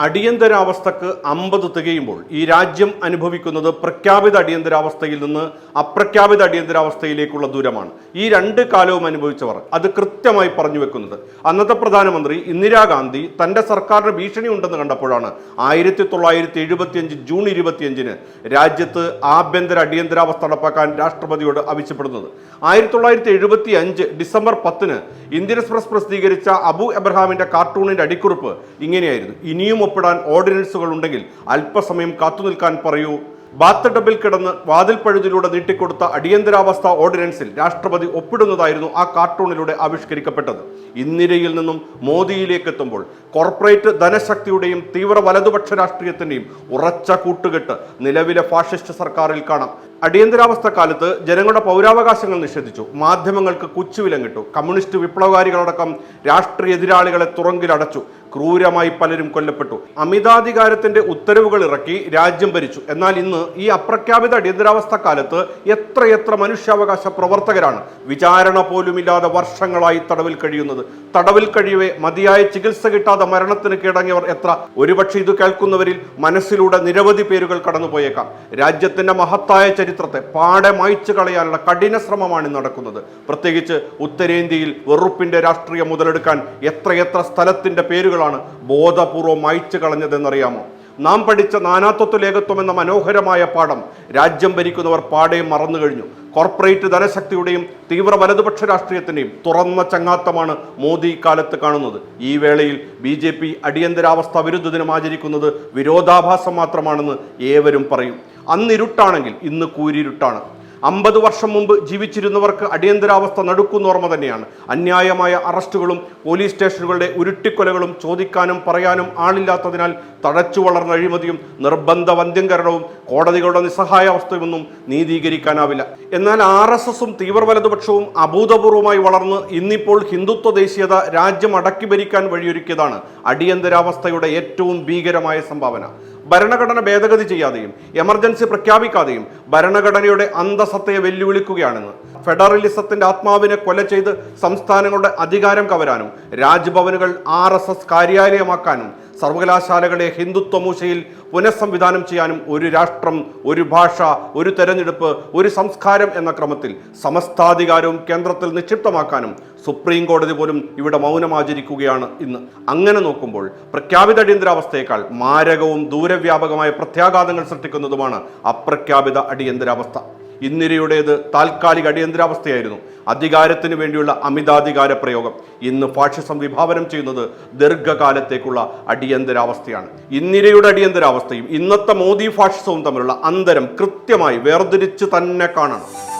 അടിയന്തരാവസ്ഥക്ക് അമ്പത് തികയുമ്പോൾ ഈ രാജ്യം അനുഭവിക്കുന്നത് പ്രഖ്യാപിത അടിയന്തരാവസ്ഥയിൽ നിന്ന് അപ്രഖ്യാപിത അടിയന്തരാവസ്ഥയിലേക്കുള്ള ദൂരമാണ്. ഈ രണ്ട് കാലവും അനുഭവിച്ചവർ അത് കൃത്യമായി പറഞ്ഞു വെക്കുന്നത്. അന്നത്തെ പ്രധാനമന്ത്രി ഇന്ദിരാഗാന്ധി തന്റെ സർക്കാരിന് ഭീഷണി ഉണ്ടെന്ന് കണ്ടപ്പോഴാണ് ആയിരത്തി തൊള്ളായിരത്തി എഴുപത്തിയഞ്ച് ജൂൺ ഇരുപത്തിയഞ്ചിന് രാജ്യത്ത് ആഭ്യന്തര അടിയന്തരാവസ്ഥ നടപ്പാക്കാൻ രാഷ്ട്രപതിയോട് ആവശ്യപ്പെടുന്നത്. ആയിരത്തി തൊള്ളായിരത്തി എഴുപത്തി അഞ്ച് ഡിസംബർ പത്തിന് ഇന്ത്യൻ എക്സ്പ്രസ് പ്രസിദ്ധീകരിച്ച അബു എബ്രഹാമിന്റെ കാർട്ടൂണിന്റെ അടിക്കുറിപ്പ് ഇങ്ങനെയായിരുന്നു. ഇനിയും ഒപ്പിടാൻ ഓർഡിനൻസുകൾ ഉണ്ടെങ്കിൽ അല്പസമയം കാത്തുനിൽക്കാൻ പറയൂ. ബാത്ത് ടബിൽ കിടന്ന് വാതിൽ പഴുതിലൂടെ നീട്ടിക്കൊടുത്ത അടിയന്തരാവസ്ഥ ഓർഡിനൻസിൽ രാഷ്ട്രപതി ഒപ്പിടുന്നതായിരുന്നു ആ കാർട്ടൂണിലൂടെ ആവിഷ്കരിക്കപ്പെട്ടത്. ഇന്ദിരയിൽ നിന്നും മോദിയിലേക്ക് എത്തുമ്പോൾ കോർപ്പറേറ്റ് ധനശക്തിയുടെയും തീവ്ര വലതുപക്ഷ രാഷ്ട്രീയത്തിന്റെയും ഉറച്ച കൂട്ടുകെട്ട് നിലവിലെ ഫാഷിസ്റ്റ് സർക്കാരിൽ കാണാം. അടിയന്തരാവസ്ഥ കാലത്ത് ജനങ്ങളുടെ പൗരാവകാശങ്ങൾ നിഷേധിച്ചു. മാധ്യമങ്ങൾക്ക് കുച്ചുവിലം കിട്ടു. കമ്മ്യൂണിസ്റ്റ് വിപ്ലവകാരികളടക്കം രാഷ്ട്രീയ എതിരാളികളെ തുറങ്കിലടച്ചു ക്രൂരമായി പലരും കൊല്ലപ്പെട്ടു. അമിതാധികാരത്തിന്റെ ഉത്തരവുകൾ ഇറക്കി രാജ്യം ഭരിച്ചു. എന്നാൽ ഇന്ന് ഈ അപ്രഖ്യാപിത അടിയന്തരാവസ്ഥ കാലത്ത് എത്രയെത്ര മനുഷ്യാവകാശ പ്രവർത്തകരാണ് വിചാരണ പോലുമില്ലാതെ വർഷങ്ങളായി തടവിൽ കഴിയുന്നത്. തടവിൽ കഴിയവേ മതിയായ ചികിത്സ കിട്ടാതെ മരണത്തിന് കീഴടങ്ങിയവർ എത്ര? ഒരുപക്ഷെ ഇത് കേൾക്കുന്നവരിൽ മനസ്സിലൂടെ നിരവധി പേരുകൾ കടന്നുപോയേക്കാം. രാജ്യത്തിന്റെ മഹത്തായ ചരിത്രത്തെ പാടെ മായ്ച്ചു കളയാനുള്ള കഠിന ശ്രമമാണ് നടക്കുന്നത്. പ്രത്യേകിച്ച് ഉത്തരേന്ത്യയിൽ വെറുപ്പിന്റെ രാഷ്ട്രീയം മുതലെടുക്കാൻ എത്രയെത്ര സ്ഥലത്തിന്റെ പേരുകളാണ് ബോധപൂർവം മായ്ച്ചു കളഞ്ഞതെന്നറിയാമോ? നാം പഠിച്ച നാനാത്വത്വ ലേഖത്വം എന്ന മനോഹരമായ പാഠം രാജ്യം ഭരിക്കുന്നവർ പാടെ മറന്നു കഴിഞ്ഞു. കോർപ്പറേറ്റ് ധനശക്തിയുടെയും തീവ്ര വലതുപക്ഷ രാഷ്ട്രീയത്തിന്റെയും തുറന്ന ചങ്ങാത്തമാണ് മോദി കാലത്ത് കാണുന്നത്. ഈ വേളയിൽ ബി ജെ പി അടിയന്തരാവസ്ഥ വിരുദ്ധ ദിനം ആചരിക്കുന്നത് വിരോധാഭാസം മാത്രമാണെന്ന് ഏവരും പറയും. അന്നിരുട്ടാണെങ്കിൽ ഇന്ന് കൂരിരുട്ടാണ്. അമ്പത് വർഷം മുമ്പ് ജീവിച്ചിരുന്നവർക്ക് അടിയന്തരാവസ്ഥ നടുക്കുന്ന ഓർമ്മ തന്നെയാണ്. അന്യായമായ അറസ്റ്റുകളും പോലീസ് സ്റ്റേഷനുകളുടെ ഉരുട്ടിക്കൊലകളും ചോദിക്കാനും പറയാനും ആളില്ലാത്തതിനാൽ തഴച്ചു വളർന്ന അഴിമതിയും നിർബന്ധ വന്ധ്യംകരണവും കോടതികളുടെ നിസ്സഹായാവസ്ഥയൊന്നും നീതീകരിക്കാനാവില്ല. എന്നാൽ ആർ എസ് എസും തീവ്ര വലതുപക്ഷവും അഭൂതപൂർവമായി വളർന്ന് ഇന്നിപ്പോൾ ഹിന്ദുത്വ ദേശീയത രാജ്യം അടക്കി ഭരിക്കാൻ വഴിയൊരുക്കിയതാണ് അടിയന്തരാവസ്ഥയുടെ ഏറ്റവും ഭീകരമായ സംഭാവന. ഭരണഘടന ഭേദഗതി ചെയ്യാതെയും എമർജൻസി പ്രഖ്യാപിക്കാതെയും ഭരണഘടനയുടെ അന്തസത്തയെ വെല്ലുവിളിക്കുകയാണെന്ന് ഫെഡറലിസത്തിന്റെ ആത്മാവിനെ കൊല ചെയ്ത് സംസ്ഥാനങ്ങളുടെ അധികാരം കവരാനും രാജ്ഭവനുകൾ ആർ കാര്യാലയമാക്കാനും സർവകലാശാലകളെ ഹിന്ദുത്വ മൂശയിൽ പുനഃസംവിധാനം ചെയ്യാനും ഒരു രാഷ്ട്രം ഒരു ഭാഷ ഒരു തെരഞ്ഞെടുപ്പ് ഒരു സംസ്കാരം എന്ന ക്രമത്തിൽ സമസ്താധികാരവും കേന്ദ്രത്തിൽ നിക്ഷിപ്തമാക്കാനും സുപ്രീം കോടതി പോലും ഇവിടെ മൗനമാചരിക്കുകയാണ് ഇന്ന്. അങ്ങനെ നോക്കുമ്പോൾ പ്രഖ്യാപിത അടിയന്തരാവസ്ഥയേക്കാൾ മാരകവും ദൂരവ്യാപകമായ പ്രത്യാഘാതങ്ങൾ സൃഷ്ടിക്കുന്നതുമാണ് അപ്രഖ്യാപിത അടിയന്തരാവസ്ഥ. ഇന്ദിരയുടേത് താൽക്കാലിക അടിയന്തരാവസ്ഥയായിരുന്നു. അധികാരത്തിന് വേണ്ടിയുള്ള അമിതാധികാര പ്രയോഗം. ഇന്ന് ഫാഷിസം വിഭാവനം ചെയ്യുന്നത് ദീർഘകാലത്തേക്കുള്ള അടിയന്തരാവസ്ഥയാണ്. ഇന്ദിരയുടെ അടിയന്തരാവസ്ഥയും ഇന്നത്തെ മോദി ഫാഷിസവും തമ്മിലുള്ള അന്തരം കൃത്യമായി വേർതിരിച്ച് തന്നെ കാണണം.